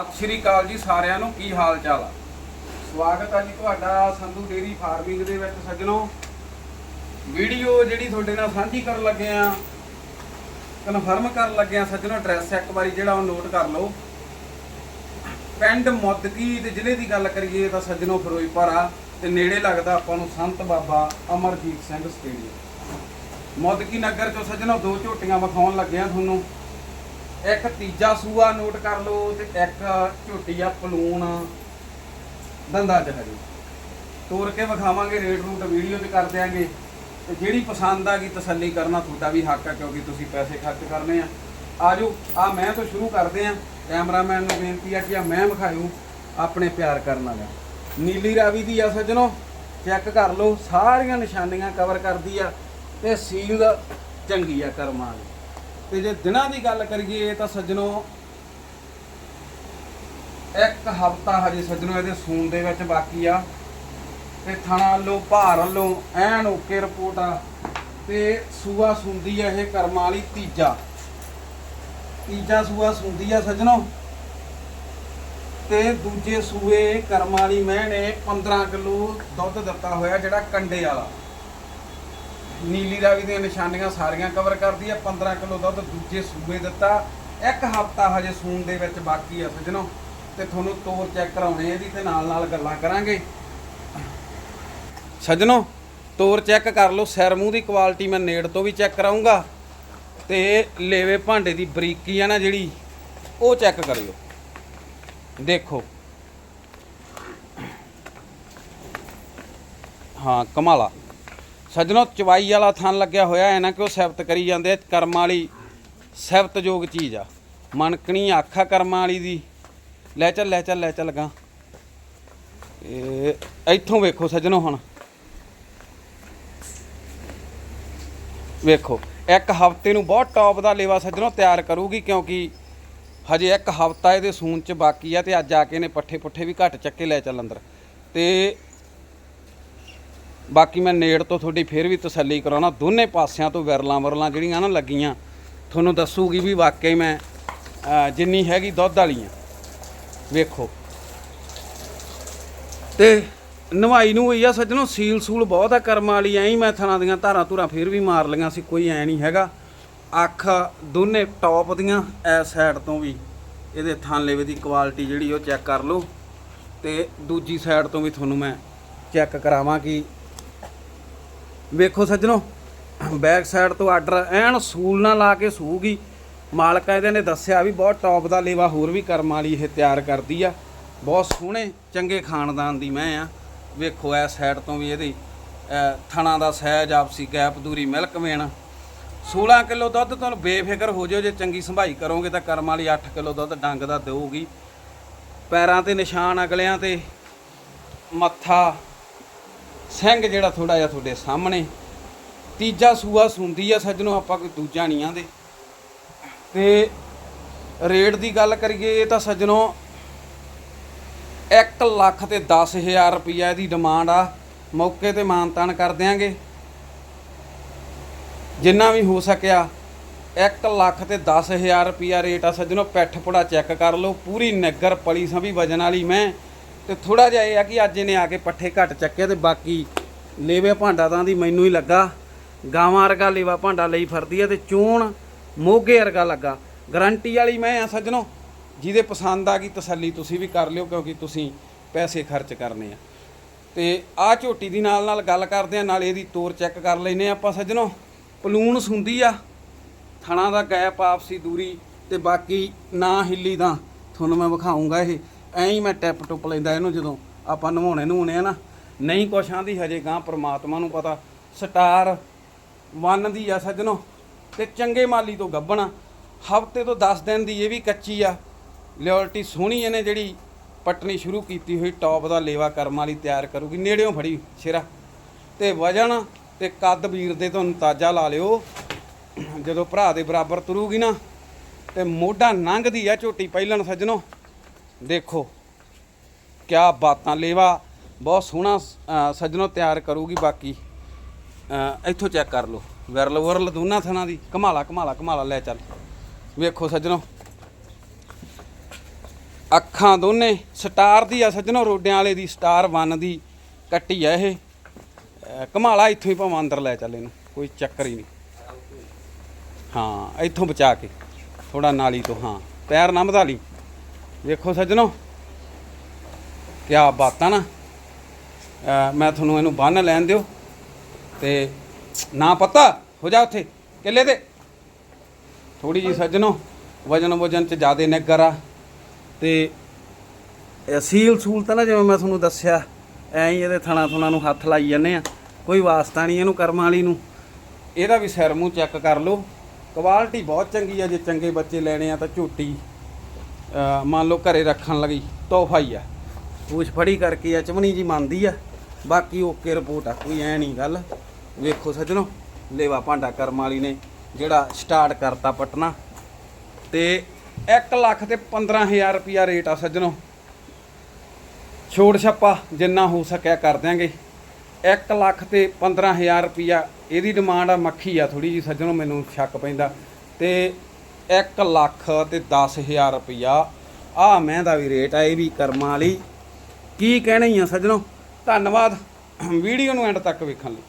ਸਤਿ ਸ਼੍ਰੀ ਅਕਾਲ ਜੀ ਸਾਰਿਆਂ ਨੂੰ, ਕੀ ਹਾਲ ਚਾਲ ਆ? ਸਵਾਗਤ ਹੈ ਜੀ ਤੁਹਾਡਾ ਸੰਧੂ ਡੇਰੀ ਫਾਰਮਿੰਗ ਦੇ ਵਿੱਚ ਸੱਜਣੋ। ਵੀਡੀਓ ਜਿਹੜੀ ਤੁਹਾਡੇ ਨਾਲ ਸਾਂਝੀ ਕਰਨ ਲੱਗੇ ਆ ਕਨਫਰਮ ਕਰਨ ਲੱਗੇ ਆ ਸੱਜਣੋ ਐਡਰੈਸ ਇੱਕ ਵਾਰੀ ਜਿਹੜਾ ਉਹ ਨੋਟ ਕਰ ਲਓ। ਪਿੰਡ ਮੁੱਦਕੀ ਤੇ ਜ਼ਿਲ੍ਹੇ ਦੀ ਗੱਲ ਕਰੀਏ ਤਾਂ ਸੱਜਣੋ ਫਿਰੋਜ਼ਪੁਰ ਆ ਤੇ ਨੇੜੇ ਲੱਗਦਾ ਆਪਾਂ ਨੂੰ ਸੰਤ ਬਾਬਾ ਅਮਰਜੀਤ ਸਿੰਘ ਸਟੇਡੀਅਮ। ਮੁੱਦਕੀ ਨਗਰ ਚੋਂ ਸੱਜਣੋ ਦੋ ਝੋਟੀਆਂ ਵਿਖਾਉਣ ਲੱਗੇ ਆ ਤੁਹਾਨੂੰ। ਇੱਕ ਤੀਜਾ ਸੂਆ ਨੋਟ ਕਰ ਲਓ ਤੇ ਇੱਕ ਝੋਟੀ ਆ ਪਲੂਣ ਦੰਦਾ ਚ ਹਰੀ ਤੋੜ ਕੇ ਵਿਖਾਵਾਂਗੇ, ਰੇਟ ਰੂਟ ਵੀਡੀਓ 'ਚ ਕਰ ਦਿਆਂਗੇ। ਤੇ ਜਿਹੜੀ ਪਸੰਦ ਆ ਗਈ, ਤਸੱਲੀ ਕਰਨਾ ਤੁਹਾਡਾ ਵੀ ਹੱਕ ਆ, ਕਿਉਂਕਿ ਤੁਸੀਂ ਪੈਸੇ ਖਰਚ ਕਰਨੇ ਆ। ਆਜੋ, ਆ ਮੈਂ ਤੋਂ ਸ਼ੁਰੂ ਕਰਦੇ ਆ। ਕੈਮਰਾਮੈਨ ਨੂੰ ਬੇਨਤੀ ਆ ਕਿ ਆ ਮੈਂ ਵਿਖਾਇਓ ਆਪਣੇ ਪਿਆਰ ਕਰਨ ਵਾਲਾ ਨੀਲੀ ਰਾਵੀ ਦੀ ਆ ਸੱਜਣੋ, ਚੈੱਕ ਕਰ ਲਓ, ਸਾਰੀਆਂ ਨਿਸ਼ਾਨੀਆਂ ਕਵਰ ਕਰਦੀ ਆ ਤੇ ਸੀਲ ਚੰਗੀ ਆ ਕਰਮਾਂ ਵਾਲੀ ਤੇ ਜੇ ਦਿਨਾਂ ਦੀ ਗੱਲ ਕਰੀਏ ਤਾਂ ਸੱਜਣੋ, ਇੱਕ ਹਫਤਾ ਹਜੇ ਸੱਜਣੋ ਇਹਦੇ ਸੂਨ ਦੇ ਵਿੱਚ ਬਾਕੀ ਆ। ਤੇ ਥਣਾ ਵੱਲੋਂ, ਭਾਰ ਵੱਲੋਂ ਐਨ ਓਕੇ ਰਿਪੋਰਟ ਆ। ਤੇ ਸੂਆ ਸੁੰਦੀ ਆ ਇਹ ਕਰਮਾਂ ਵਾਲੀ ਤੀਜਾ। ਤੀਜਾ ਸੂਆ ਸੁੰਦੀ ਆ ਸੱਜਣੋ। ਤੇ ਦੂਜੇ ਸੂਏ ਕਰਮਾਂ ਵਾਲੀ ਮੈਂ ਨੇ 15 ਕਿਲੋ ਦੁੱਧ ਦਿੱਤਾ ਹੋਇਆ ਜਿਹੜਾ ਕੰਡੇ ਵਾਲਾ। ਨੀਲੀ ਰਾਵੀ ਦੀਆਂ ਨਿਸ਼ਾਨੀਆਂ ਸਾਰੀਆਂ ਕਵਰ ਕਰਦੀ ਆ 15 ਕਿਲੋ ਦੁੱਧ ਦੂਜੇ ਸੂਬੇ ਦਿੱਤਾ। ਇੱਕ ਹਫਤਾ ਹਜੇ ਸੂਣ ਦੇ ਵਿੱਚ ਬਾਕੀ ਆ ਸੱਜਣੋ, ਤੇ ਤੁਹਾਨੂੰ ਤੋਰ ਚੈੱਕ ਕਰਾਉਣੇ ਇਹਦੀ ਤੇ ਨਾਲ ਨਾਲ ਗੱਲਾਂ ਕਰਾਂਗੇ। ਸੱਜਣੋ ਤੋਰ ਚੈੱਕ ਕਰ ਲਓ, ਸਿਰ ਮੂੰਹ ਦੀ ਕੁਆਲਿਟੀ ਮੈਂ ਨੇੜ ਤੋਂ ਵੀ ਚੈੱਕ ਕਰਾਉਂਗਾ ਤੇ ਲੇਵੇ ਭਾਂਡੇ ਦੀ ਬਰੀਕੀ ਆ ਨਾ ਜਿਹੜੀ, ਉਹ ਚੈੱਕ ਕਰਿਓ। ਦੇਖੋ। ਹਾਂ, ਕਮਾਲਾ ਸੱਜਣੋ, ਚਵਾਈ ਵਾਲਾ ਥਣ ਲੱਗਿਆ ਹੋਇਆ, ਐ ਨਾ ਕਿ ਉਹ ਸਿਫਤ ਕਰੀ ਜਾਂਦੇ ਆ, ਕਰਮ ਵਾਲੀ ਸਿਫਤਯੋਗ ਚੀਜ਼ ਆ। ਮਨਕਣੀ ਆਖਾ ਕਰਮਾਂ ਵਾਲੀ ਦੀ। ਲੈ ਚੱਲ ਲੈ ਚੱਲ ਲੈ ਚੱਲ ਗਾ। ਇਹ ਇੱਥੋਂ ਵੇਖੋ ਸੱਜਣੋ ਹੁਣ। ਵੇਖੋ, ਇੱਕ ਹਫ਼ਤੇ ਨੂੰ ਬਹੁਤ ਟੌਪ ਦਾ ਲੇਵਾ ਸੱਜਣੋ ਤਿਆਰ ਕਰੂਗੀ, ਕਿਉਂਕਿ ਹਜੇ ਇੱਕ ਹਫਤਾ ਇਹਦੇ ਸੂਨ ਚ ਬਾਕੀ ਆ, ਤੇ ਅੱਜ ਆ ਕੇ ਨੇ ਪੱਠੇ ਪੁੱਠੇ ਵੀ ਘੱਟ ਚੱਕੇ ਲੈ ਚੱਲ ਅੰਦਰ। ਤੇ ਬਾਕੀ ਮੈਂ ਨੇੜ ਤੋਂ ਤੁਹਾਡੀ ਫੇਰ ਵੀ ਤਸੱਲੀ ਕਰਾਉਣਾ। ਦੋਨੇ ਪਾਸਿਆਂ ਤੋਂ ਵਿਰਲਾਂ ਵਰਲਾਂ ਜਿਹੜੀਆਂ ਨਾ ਲੱਗੀਆਂ, ਤੁਹਾਨੂੰ ਦੱਸੂਗੀ ਵੀ ਵਾਕਈ ਮੈਂ ਜਿੰਨੀ ਹੈਗੀ ਦੁੱਧ ਵਾਲੀਆਂ। ਵੇਖੋ। ਤੇ ਨਵਾਈ ਨੂੰ ਹੋਈ ਆ ਸੱਜਣੋ, ਸੀਲ ਸੂਲ ਬਹੁਤ ਆ ਕਰਮਾਂ ਵਾਲੀ, ਐਂ ਮੈਂ ਥਣਾ ਦੀਆਂ ਧਾਰਾਂ ਧੁਰਾਂ ਫੇਰ ਵੀ ਮਾਰ ਲਈਆਂ ਸੀ, ਕੋਈ ਐ ਨਹੀਂ ਹੈਗਾ। ਅੱਖ ਦੋਨੇ ਟੌਪ ਦੀਆਂ, ਐ ਸਾਈਡ ਤੋਂ ਵੀ। ਇਹਦੇ ਥਣ ਲੇਵੇ ਦੀ ਕੁਆਲਿਟੀ ਜਿਹੜੀ ਉਹ ਚੈੱਕ ਕਰ ਲਓ। ਤੇ ਦੂਜੀ ਸਾਈਡ ਤੋਂ ਵੀ ਤੁਹਾਨੂੰ ਮੈਂ ਚੈੱਕ ਕਰਾਵਾਂ ਕਿ ਵੇਖੋ ਸੱਜਣੋ ਬੈਕ ਸਾਈਡ ਤੋਂ ਆਰਡਰ ਐਨ ਸੂਲ ਨਾਲ ਲਾ ਕੇ ਸੂਗੀ। ਮਾਲਕ ਇਹਦੇ ਨੇ ਦੱਸਿਆ ਵੀ ਬਹੁਤ ਟੌਪ ਦਾ ਲੇਵਾ ਹੋਰ ਵੀ ਕਰਮ ਵਾਲੀ ਇਹ ਤਿਆਰ ਕਰਦੀ ਆ। ਬਹੁਤ ਸੋਹਣੇ ਚੰਗੇ ਖਾਨਦਾਨ ਦੀ ਮੈਂ ਆ। ਵੇਖੋ ਐ ਸਾਈਡ ਤੋਂ ਵੀ ਇਹਦੀ ਅਹ, ਥਣਾ ਦਾ ਸਹਿਜ ਆਪਸੀ ਗੈਪ ਦੂਰੀ ਮਿਲਕ ਵੇਣ 16 ਕਿਲੋ ਦੁੱਧ ਤੁਹਾਨੂੰ ਬੇਫਿਕਰ ਹੋ ਜਾਓ ਜੇ ਚੰਗੀ ਸੰਭਾਈ ਕਰੋਗੇ ਤਾਂ ਕਰਮ ਵਾਲੀ 8 ਕਿਲੋ ਦੁੱਧ ਡੰਗ ਦਾ ਦੇਊਗੀ। ਪੈਰਾਂ ਤੇ ਨਿਸ਼ਾਨ ਅਗਲਿਆਂ ਤੇ ਮੱਥਾ ਸਿੰਘ ਜਿਹੜਾ ਥੋੜਾ ਜਿਹਾ ਤੁਹਾਡੇ ਸਾਹਮਣੇ। ਤੀਜਾ ਸੂਆ ਸੁੰਦੀ ਆ ਸੱਜਣੋ, ਆਪਾਂ ਕੋਈ ਦੂਜਾ ਨਹੀਂ ਆਂਦੇ। ਤੇ ਰੇਟ ਦੀ ਗੱਲ ਕਰੀਏ ਤਾਂ ਸੱਜਣੋ 1 ਲੱਖ ਤੇ 10000 ਰੁਪਈਆ ਇਹਦੀ ਡਿਮਾਂਡ ਆ। ਮੌਕੇ ਤੇ ਮਾਨਤਾਨ ਕਰ ਦਿਆਂਗੇ। ਜਿੰਨਾ ਵੀ ਹੋ ਸਕਿਆ 1 ਲੱਖ ਤੇ 10000 ਰੁਪਈਆ ਰੇਟ ਆ ਸੱਜਣੋ। ਪਿੱਠ ਪੁੜਾ ਚੈੱਕ ਕਰ ਲਓ, ਪੂਰੀ ਨਗਰ ਪਲੀ ਸੰਭੀ ਵਜਨ ਵਾਲੀ ਮੈਂ। ਤੇ ਥੋੜਾ ਜਿਹਾ ਇਹ ਆ ਕਿ ਅੱਜ ਇਹਨੇ ਆ ਕੇ ਪੱਠੇ ਘੱਟ ਚੱਕੇ ਤੇ ਬਾਕੀ ਲੇਵੇ ਭਾਂਡਾ ਤਾਂ ਦੀ ਮੈਨੂੰ ਹੀ ਲੱਗਾ। ਗਾਵਾਂ ਵਰਗਾ ਲੇਵਾ ਭਾਂਡਾ ਲਈ ਫਰਦੀ ਆ ਤੇ ਚੂਣ ਮੋਗੇ ਵਰਗਾ ਲੱਗਾ। ਗਰੰਟੀ ਵਾਲੀ ਮੈਂ ਆ ਸੱਜਣੋ, ਜਿਹਦੇ ਪਸੰਦ ਆ ਗਈ ਤਸੱਲੀ ਤੁਸੀਂ ਵੀ ਕਰ ਲਿਓ ਕਿਉਂਕਿ ਤੁਸੀਂ ਪੈਸੇ ਖਰਚ ਕਰਨੇ ਆ। ਤੇ ਆ ਝੋਟੀ ਦੀ ਨਾਲ ਨਾਲ ਗੱਲ ਕਰਦੇ ਆ, ਨਾਲ ਇਹਦੀ ਤੋਰ ਚੈੱਕ ਕਰ ਲੈਨੇ ਆ ਆਪਾਂ ਸੱਜਣੋ। ਪਲੂਣ ਸੁੰਦੀ ਆ, ਥਣਾ ਦਾ ਗੈਪ ਆਪਸੀ ਦੂਰੀ ਤੇ ਬਾਕੀ ਨਾ ਹਿੱਲੀ ਦਾ ਤੁਹਾਨੂੰ ਮੈਂ ਵਿਖਾਉਂਗਾ ਇਹ। ਐਂ ਹੀ ਮੈਂ ਟੈਪ ਟੁੱਪ ਲੈਂਦਾ ਇਹਨੂੰ ਜਦੋਂ ਆਪਾਂ ਨਵਾਉਣੇ ਨਵਾਉਣੇ ਆ ਨਾ। ਨਹੀਂ ਕੁਛ ਆਂਦੀ ਹਜੇ ਗਾਂ ਪ੍ਰਮਾਤਮਾ ਨੂੰ ਪਤਾ। ਸਟਾਰ ਵਨ ਦੀ ਆ ਸੱਜਣੋ, ਤੇ ਚੰਗੇ ਮਾਲੀ ਤੋਂ ਗੱਬਣਾ ਹਫ਼ਤੇ ਤੋਂ 10 ਦਿਨ ਦੀ ਇਹ ਵੀ ਕੱਚੀ ਆ। ਲਿਓਲਟੀ ਸੋਹਣੀ ਇਹਨੇ ਜਿਹੜੀ ਪਟਣੀ ਸ਼ੁਰੂ ਕੀਤੀ ਹੋਈ ਟੌਪ ਦਾ ਲੇਵਾ ਕਰਮ ਵਾਲੀ ਤਿਆਰ ਕਰੂਗੀ। ਨੇੜਿਓਂ ਫੜੀ ਸ਼ੇਰਾ। ਤੇ ਵਜਨ ਤੇ ਕੱਦ ਵੀਰ ਦੇ ਤੁਹਾਨੂੰ ਤਾਜਾ ਲਾ ਲਿਓ। ਜਦੋਂ ਭਰਾ ਦੇ ਬਰਾਬਰ ਤੁਰੂਗੀ ਨਾ, ਤੇ ਮੋਢਾ ਲੰਘਦੀ ਆ ਝੋਟੀ ਪਹਿਲਣ ਸੱਜਣੋ। ਦੇਖੋ ਕਿਆ ਬਾਤਾਂ ਲੇਵਾ ਬਹੁਤ ਸੋਹਣਾ ਅ, ਸੱਜਣੋ ਤਿਆਰ ਕਰੂਗੀ ਬਾਕੀ। ਇੱਥੋਂ ਚੈੱਕ ਕਰ ਲਓ। ਵਿਰਲ ਵਿਰਲ ਦੋਨਾਂ ਥਣਾ ਦੀ। ਕਮਾਲਾ ਕਮਾਲਾ ਕਮਾਲਾ ਲੈ ਚੱਲ। ਵੇਖੋ ਸੱਜਣੋ। ਅੱਖਾਂ ਦੋਨੇ ਸਟਾਰ ਦੀ ਆ ਸੱਜਣੋ ਰੋਡਿਆਂ ਵਾਲੇ ਦੀ ਸਟਾਰ 1 ਦੀ ਕੱਟੀ ਆ ਇਹ। ਅਹ ਕਮਾਲਾ ਇੱਥੋਂ ਹੀ ਭਾਵੇਂ ਅੰਦਰ ਲੈ ਚੱਲ ਇਹਨੂੰ ਕੋਈ ਚੱਕਰ ਹੀ ਨਹੀਂ। ਹਾਂ ਇੱਥੋਂ ਬਚਾ ਕੇ ਥੋੜਾ ਨਾਲੀ ਤੋਂ ਹਾਂ ਪੈਰ ਨਾ ਵਧਾ ਲਈ ਵੇਖੋ ਸੱਜਣੋ, ਕਿਆ ਬਾਤਾਂ ਨਾ। ਮੈਂ ਤੁਹਾਨੂੰ ਇਹਨੂੰ ਬੰਨ ਲੈਣ ਦਿਓ ਤੇ ਨਾ ਪਤਾ, ਹੋ ਜਾ ਉੱਥੇ, ਕਿੱਲੇ ਤੇ। ਥੋੜੀ ਜੀ ਸੱਜਣੋ, ਵਜਨ ਵਜਨ ਚ ਜ਼ਿਆਦੇ ਨਿੱਗਰ ਆ। ਤੇ ਅਸੀਲ ਸੀਲ ਸੂਲ ਤਾਂ ਨਾ ਜਿਵੇਂ ਮੈਂ ਤੁਹਾਨੂੰ ਦੱਸਿਆ, ਐਂ ਹੀ ਇਹਦੇ ਥਣਾ ਥੁਣਾ ਨੂੰ ਹੱਥ ਲਾਈ ਜਾਂਦੇ ਆ। ਕੋਈ ਵਾਸਤਾ ਨਹੀਂ ਇਹਨੂੰ ਕਰਮਾਂ ਵਾਲੀ ਨੂੰ। ਇਹਦਾ ਵੀ ਸਿਰ ਮੂੰਹ ਚੈੱਕ ਕਰ ਲਓ। ਕੁਆਲਿਟੀ ਬਹੁਤ ਚੰਗੀ ਆ, ਜੇ ਚੰਗੇ ਬੱਚੇ ਲੈਣੇ ਆ ਤਾਂ ਝੋਟੀ ਅਹ ਮੰਨ ਲਓ ਘਰੇ ਰੱਖਣ ਲਈ ਤੋਹਫਾ ਹੀ ਆ। ਪੂਛ ਫੜੀ ਕਰਕੇ ਆ ਚਮਣੀ ਜੀ ਮੰਨਦੀ ਆ। ਬਾਕੀ ਓਕੇ ਰਿਪੋਰਟ ਆ, ਕੋਈ ਐ ਨਹੀਂ ਗੱਲ। ਵੇਖੋ ਸੱਜਣੋ, ਲੇਵਾ ਭਾਂਡਾ ਕਰਮ ਵਾਲੀ ਨੇ ਜਿਹੜਾ ਸਟਾਰਟ ਕਰਤਾ ਪਟਨਾ। ਤੇ 1 ਲੱਖ ਤੇ 15000 ਰੁਪਿਆ ਰੇਟ ਆ ਸੱਜਣੋ। ਛੋੜ ਛੱਪਾ ਜਿੰਨਾ ਹੋ ਸਕਿਆ ਕਰ ਦਿਆਂਗੇ। 1 ਲੱਖ ਤੇ 15000 ਰੁਪਿਆ ਇਹਦੀ ਡਿਮਾਂਡ ਆ ਮੱਖੀ ਆ ਥੋੜੀ ਜੀ ਸੱਜਣੋ, ਮੈਨੂੰ ਸ਼ੱਕ ਪੈਂਦਾ। ਤੇ 1 ਲੱਖ ਤੇ 10000 ਰੁਪਿਆ ਆ ਮੈਂ ਦਾ ਵੀ ਰੇਟ ਆ, ਇਹ ਵੀ ਕਰਮਾਂ ਵਾਲੀ। ਕੀ ਕਹਿਣੀ ਆ ਸੱਜਣੋ? ਧੰਨਵਾਦ। ਵੀਡੀਓ ਨੂੰ ਐਂਡ ਤੱਕ ਵੇਖਣ ਲਈ।